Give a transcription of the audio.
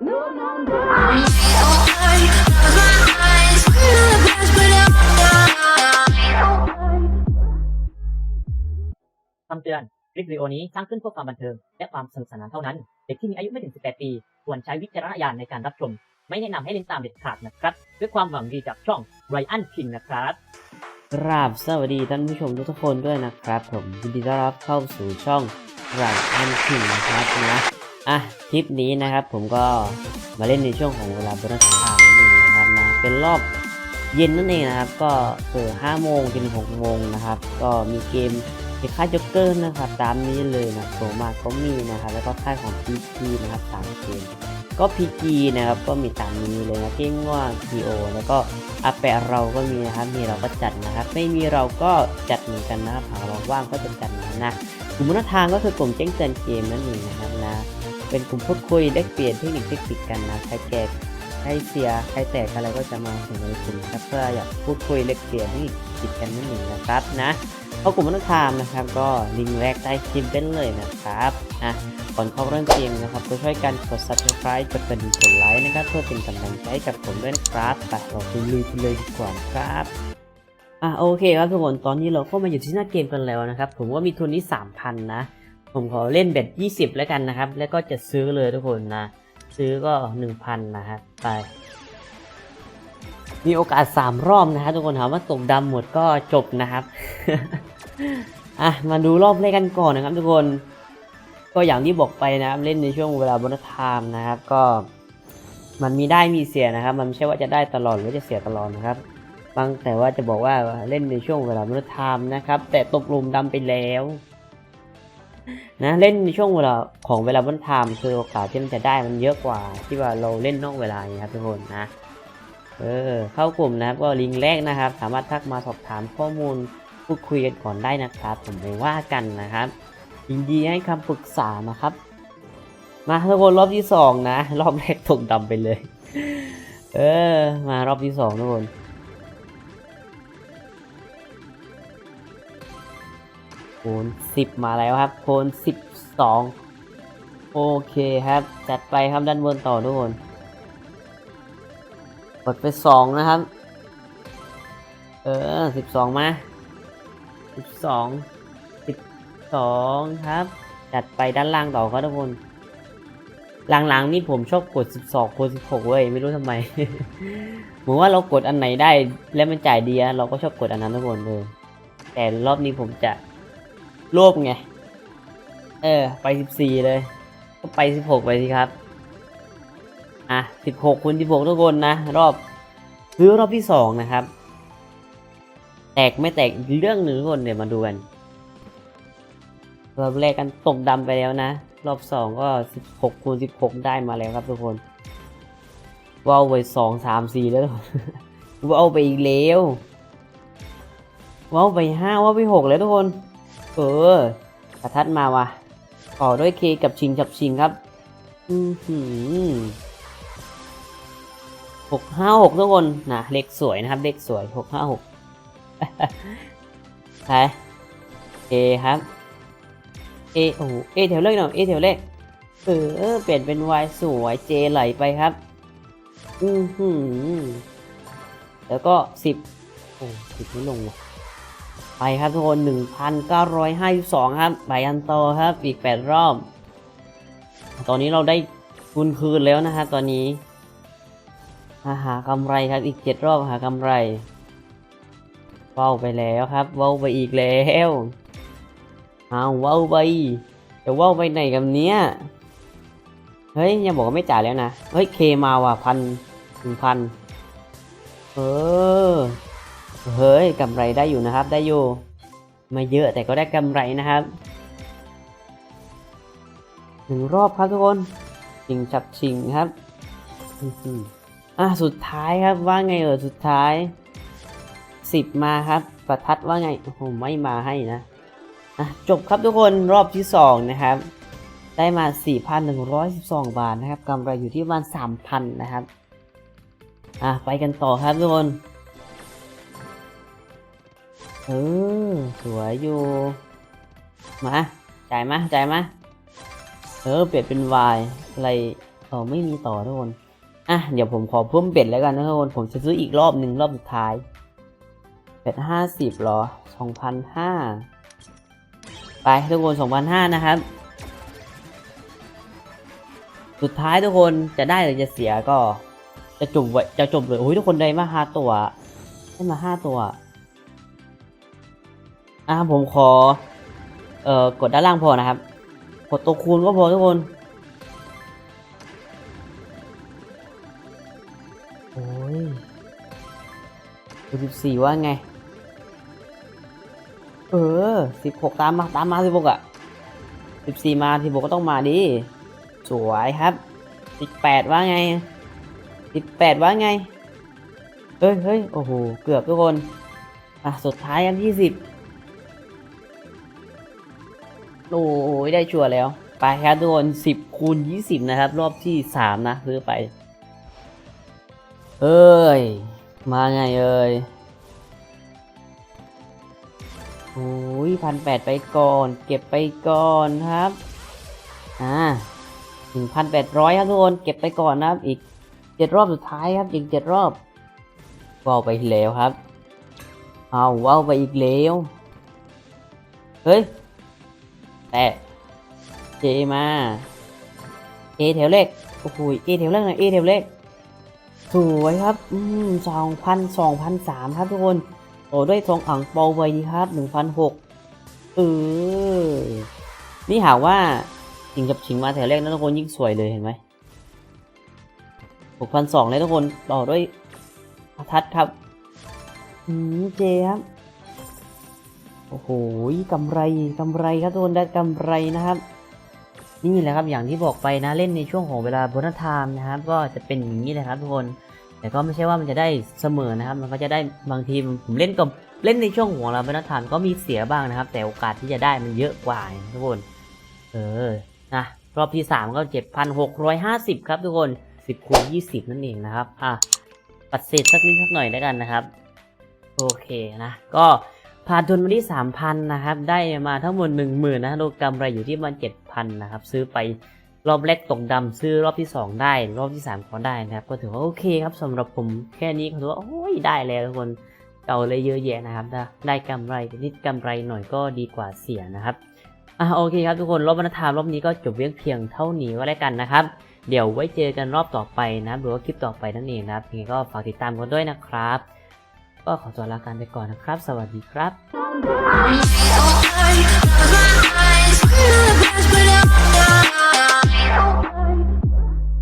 No, no, no. คำเตือนคลิปวิดีโอนี้สร้างขึ้นเพื่อความบันเทิง และความสนุกสนานเท่านั้น เด็กที่มีอายุไม่ถึง 18 ปี ควรใช้วิจารณญาณในการรับชม ไม่แนะนำให้เล่นตามเด็ดขาดนะครับ ด้วยความหวังดีจากช่องไรอันคิงนะครับกราบสวัสดีท่านผู้ชมทุกๆคนด้วยนะครับ ผมยินดีต้อนรับเข้าสู่ช่องไรอันคิงนะครับนะ อะคลิปนี้นะครับผมก็มาเล่นในช่วงของเวลาบนทางนั่นเองนะครับนะเป็นรอบเย็นนั่นเองนะครับ ก็คือ5โมงจนถึง6โมงนะครับ ก็มีเกมในค่ายจ็อกเกอร์นะครับ ตามนี้เลยนะโซมาก็มีนะครับ แล้วก็ค่ายของ PG นะครับสามเกมก็ PG นะครับ ก็มีตามนี้เลยนะเก้งว่า PO แล้วก็อาแปะเราก็มีนะครับ มีเราก็จัดนะครับ ไม่มีเราก็จัดเหมือนกันนะครับหากเราว่างก็จะจัดนะนะกลุ่มนทางก็คือกลุ่มแจ้งเตือนเกมนั่นเองนะครับ เป็นกลุ่มพูดคุยแลกเปลี่ยนเทคนิคเทคนิคกันนะใครแจกใครเสียใครแตกอะไรก็จะมาถึงในกลุ่มครับเพื่ออยากพูดคุยแลกเปลี่ยนเทคนิคจิตกันนั่นเองนะครับนะเข้ากลุ่มมนุษย์ทามนะครับ ก็ลิงก์แรกใต้คลิปได้เลยนะครับอะก่อนเข้าเริ่มเกมนะครับก็ช่วยกันกด subscribe กดกระดิ่งกดไลค์นะครับเพื่อเป็นกำลังใจกับผมด้วยนะครับไปเราไปลุยกันเลยดีกว่าครับอะโอเคครับทุกคนตอนนี้เราก็มาอยู่ที่หน้าเกมกันแล้วนะครับ ผมว่ามีทุนนี้ 3,000 นะ ผมขอเล่นเบ็ด20 แล้วกันนะครับ แล้วก็จะซื้อเลยทุกคนนะ ซื้อก็ 1,000 นะครับไป มีโอกาส 3 รอบนะครับทุกคนถามว่าตกดำหมดก็จบนะครับ อะ มาดูรอบแรกกันก่อนนะครับทุกคน ก็อย่างที่บอกไปนะครับ เล่นในช่วงเวลาบนไทม์นะครับ ก็มันมีได้มีเสียนะครับ มันไม่ใช่ว่าจะได้ตลอดหรือจะเสียตลอดนะครับบางแต่ว่าจะบอกว่าเล่นในช่วงเวลาบนไทม์นะครับ แต่ตกหลุมดำไปแล้ว นะเล่นในช่วงเวลาของเวลาบนไทม์คือโอกาสที่มันจะได้มันเยอะกว่าที่ว่าเราเล่นนอกเวลาอย่างนี้ครับทุกคนนะเออเข้ากลุ่มนะครับก็ลิงก์แรกนะครับ สามารถทักมาสอบถามข้อมูลพูดคุยกันก่อนได้นะครับ ผมไม่ว่ากันนะครับยินดีให้คำปรึกษานะครับ มาทุกคนรอบที่สองนะ รอบแรกตกดำไปเลย เออ มารอบที่สองทุกคน โคนสิบมาแล้วครับ โคนสิบสองโอเคครับ จัดไปครับด้านบนต่อทุกคนกดไปสองนะครับ เออสิบสองมาสิบสองสองครับ จัดไปด้านล่างต่อครับทุกคนหลังๆนี่ผมชอบกด 12 กด 16 เว้ย ไม่รู้ทำไมเหมือนว่าเรากดอันไหนได้ แล้วมันจ่ายดีอะเราก็ชอบกดอันนั้นทุกคนเลยแต่รอบนี้ผมจะ รวบไง เออ ไป14เลย ก็ไป16ไปสิครับ อะ16คูณ16ทุกคนนะ รอบซื้อรอบที่2นะครับ แตกไม่แตกเรื่องหนึ่งทุกคนเดี๋ยวมาดูกันรอบแรกกันตกดำไปแล้วนะ รอบสองก็สิบหกคูณสิบหกได้มาแล้วครับทุกคนว่าวไปสองสามสี่แล้วว่าวไปอีกแล้วว่าวไปห้าว่าวไปหกแล้วทุกคน เออกระทัดมาว่ะต่อด้วยเคกับชิงจับชิงครับ อือหือหกห้าหกทุกคนนะเลขสวยนะครับ เลขสวยหกห้าหกไปเคครับเอโอ้โหเอแถวเลขหน่อยเอแถวเลขเออเปลี่ยนเป็น Y สวยเจไหลไปครับ อือหือแล้วก็สิบโอ้สิบไม่ลงว่ะ ไปครับทุกคนหนึ่งพันเก้าร้อยห้าสิบสองครับไปอันโตครับอีกแปดรอบ ตอนนี้เราได้ทุนคืนแล้วนะครับตอนนี้มาหากำไรครับอีกเจ็ดรอบหากำไรว้าไปแล้วครับว้าไปอีกแล้วเอาว้าวไปจะว้าวไปไหนกับเนี้ยเฮ้ยยังบอกว่าไม่จ่ายแล้วนะ เฮ้ยเคมาว่ะพันหนึ่งพันเออ เฮ้ยกำไรได้อยู่นะครับ ได้อยู่ไม่เยอะแต่ก็ได้กำไรนะครับหนึ่งรอบครับทุกคนชิงฉับชิงครับอะสุดท้ายครับว่าไงเออสุดท้ายสิบมาครับ ประทัดว่าไงโอ้โหไม่มาให้นะอะจบครับทุกคนรอบที่2นะครับ ได้มา 4,112 บาทนะครับกำไรอยู่ที่ประมาณ3,000นะครับอะไปกันต่อครับทุกคน เออสวยอยู่ มาจ่ายมาจ่ายมาเออเปลี่ยนเป็น Y อะไรเออไม่มีต่อทุกคนอะเดี๋ยวผมขอเพิ่มเบ็ดแล้วกันนะทุกคนผมจะซื้ออีกรอบหนึ่งรอบสุดท้ายเบ็ดห้าสิบหรอสองพันห้าไปทุกคนสองพันห้านะครับ สุดท้ายทุกคนจะได้หรือจะเสียก็ จะจบไว้จะจบเลยโอ้ยทุกคนได้มาห้าตัว ได้มาห้าตัว อะผมขอ เอ่อกดด้านล่างพอนะครับ กดตัวคูณก็พอทุกคน โอ้ยสิบสี่ว่าไง เออสิบหกตามมา ตามมาสิบหกอะสิบสี่มาสิบหกก็ต้องมาดิ สวยครับสิบแปดว่าไงสิบแปดว่าไง เฮ้ยเฮ้ยโอ้โห เกือบทุกคน อะ สุดท้ายอันที่สิบ โอ้ยได้ชัวร์แล้ว ไปครับทุกคนสิบคูณยี่สิบนะครับ รอบที่สามนะซื้อไปเอ้ย มาไงเอ้ยโอ้ยพันแปดไปก่อน เก็บไปก่อนครับ อ่าหนึ่งพันแปดร้อยครับทุกคน เก็บไปก่อนนะครับ อีกเจ็ดรอบสุดท้ายครับอีกเจ็ดรอบว้าวไปแล้วครับ เอาว้าวไปอีกแล้ว เฮ้ย แต่เจมาเอแถวเลขโอ้โหเอแถวเลขหน่อยเอแถวเลขสวยครับ อืมสองพันสองพันสามครับทุกคนโอ้ด้วยทองอ่างเปาไว้ดีครับหนึ่งพันหกเออ นี่หาว่าชิงกับชิงมาแถวแรกนะทุกคนยิ่งสวยเลยเห็นไหมหกพันสองเลยทุกคนต่อด้วยอาทัดครับ อืมเจครับ โอ้โหกำไรกำไรครับทุกคนได้กำไรนะครับ นี่แหละครับอย่างที่บอกไปนะเล่นในช่วงของเวลาโบนัสไทม์นะครับ ก็จะเป็นอย่างนี้เลยครับทุกคน แต่ก็ไม่ใช่ว่ามันจะได้เสมอนะครับ มันก็จะได้บางทีผมเล่นกับเล่นในช่วงของเราโบนัสไทม์ก็มีเสียบ้างนะครับ แต่โอกาสที่จะได้มันเยอะกว่าทุกคน เออนะรอบที่สามก็เจ็ดพันหกร้อยห้าสิบครับทุกคนสิบคูณยี่สิบนั่นเองนะครับอะปัดเศษสักนิดสักหน่อยแล้วกันนะครับ โอเคนะก็ ผ่านทุนมาที่สามพันะครับ ได้มาทั้งหมดหนึ่งหมื่นะโดยกำไรอยู่ที่ประมาณเจ็ดพันะครับ ซื้อไปรอบแรกตกดำซื้อรอบที่สองได้ รอบที่สามก็ได้นะครับ ก็ถือว่าโอเคครับสำหรับผมแค่นี้ก็ถือว่าโอ้ยได้แล้วทุกคนเก่าเลยเยอะแยะนะครับ ได้กำไรนิดกำไรหน่อยก็ดีกว่าเสียนะครับอะโอเคครับทุกคนรอบวันธรรมรอบนี้ก็จบเพียงเพียงเท่านี้ก็แล้วกันนะครับ เดี๋ยวไว้เจอกันรอบต่อไปนะครับหรือว่าคลิปต่อไปนั่นเองนะครับยังไงก็ฝากติดตามกันด้วยนะครับ ก็ขอตัวลาการไปก่อนนะครับ สวัสดีครับ